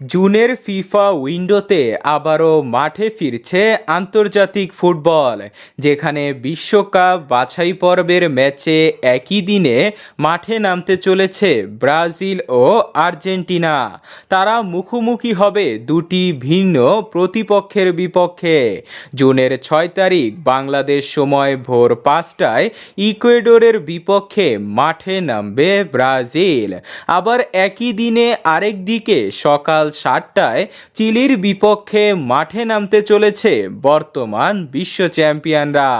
জুনের ফিফা উইন্ডোতে আবারও মাঠে ফিরছে আন্তর্জাতিক ফুটবল, যেখানে বিশ্বকাপ বাছাই পর্বের ম্যাচে একই দিনে মাঠে নামতে চলেছে ব্রাজিল ও আর্জেন্টিনা। তারা মুখোমুখি হবে দুটি ভিন্ন প্রতিপক্ষের বিপক্ষে। জুনের ছয় তারিখ বাংলাদেশ সময় ভোর পাঁচটায় ইকুয়েডরের বিপক্ষে মাঠে নামবে ব্রাজিল। আবার একই দিনে আরেক দিকে সকাল সাতটায় চিলির বিপক্ষে মাঠে নামতে চলেছে বর্তমান বিশ্ব চ্যাম্পিয়নরা।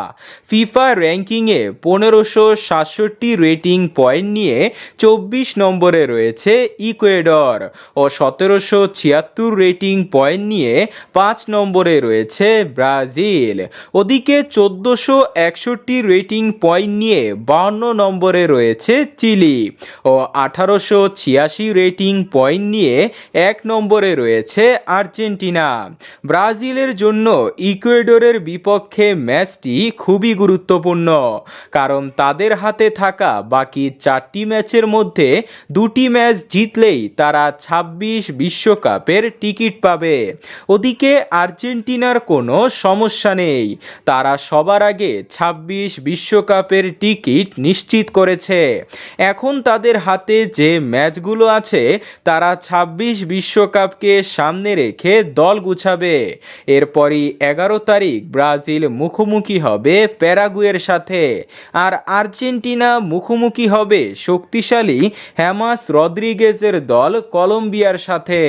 ফিফা র্যাঙ্কিংয়ে পনেরোশো সাতষট্টি রেটিং পয়েন্ট নিয়ে চব্বিশ নম্বরে রয়েছে ইকুয়েডর ও সতেরোশো ছিয়াত্তর রেটিং পয়েন্ট নিয়ে পাঁচ নম্বরে রয়েছে ব্রাজিল। ওদিকে চোদ্দোশো একষট্টি রেটিং পয়েন্ট নিয়ে বাউন্ন নম্বরে রয়েছে চিলি ও আঠারোশো ছিয়াশি রেটিং পয়েন্ট নিয়ে এক নম্বরে রয়েছে আর্জেন্টিনা। ব্রাজিলের জন্য ইকুয়েডরের বিপক্ষে ম্যাচটি খুবই গুরুত্বপূর্ণ, কারণ তাদের হাতে থাকা বাকি চারটি ম্যাচের মধ্যে দুটি ম্যাচ জিতলেই তারা ছাব্বিশ বিশ্বকাপের টিকিট পাবে। ওদিকে আর্জেন্টিনার কোনো সমস্যা নেই, তারা সবার আগে ছাব্বিশ বিশ্বকাপের টিকিট নিশ্চিত করেছে। এখন তাদের হাতে যে ম্যাচগুলো আছে, তারা ছাব্বিশ বিশ্বকাপকে সামনে রেখে দল গুছাবে। এরপরই এগারো তারিখ ব্রাজিল মুখোমুখি হবে প্যারাগুয়ের সাথে। আর আর্জেন্টিনা মুখোমুখি হবে শক্তিশালী হ্যামাস রদ্রিগেজের দল কলম্বিয়ার সাথে।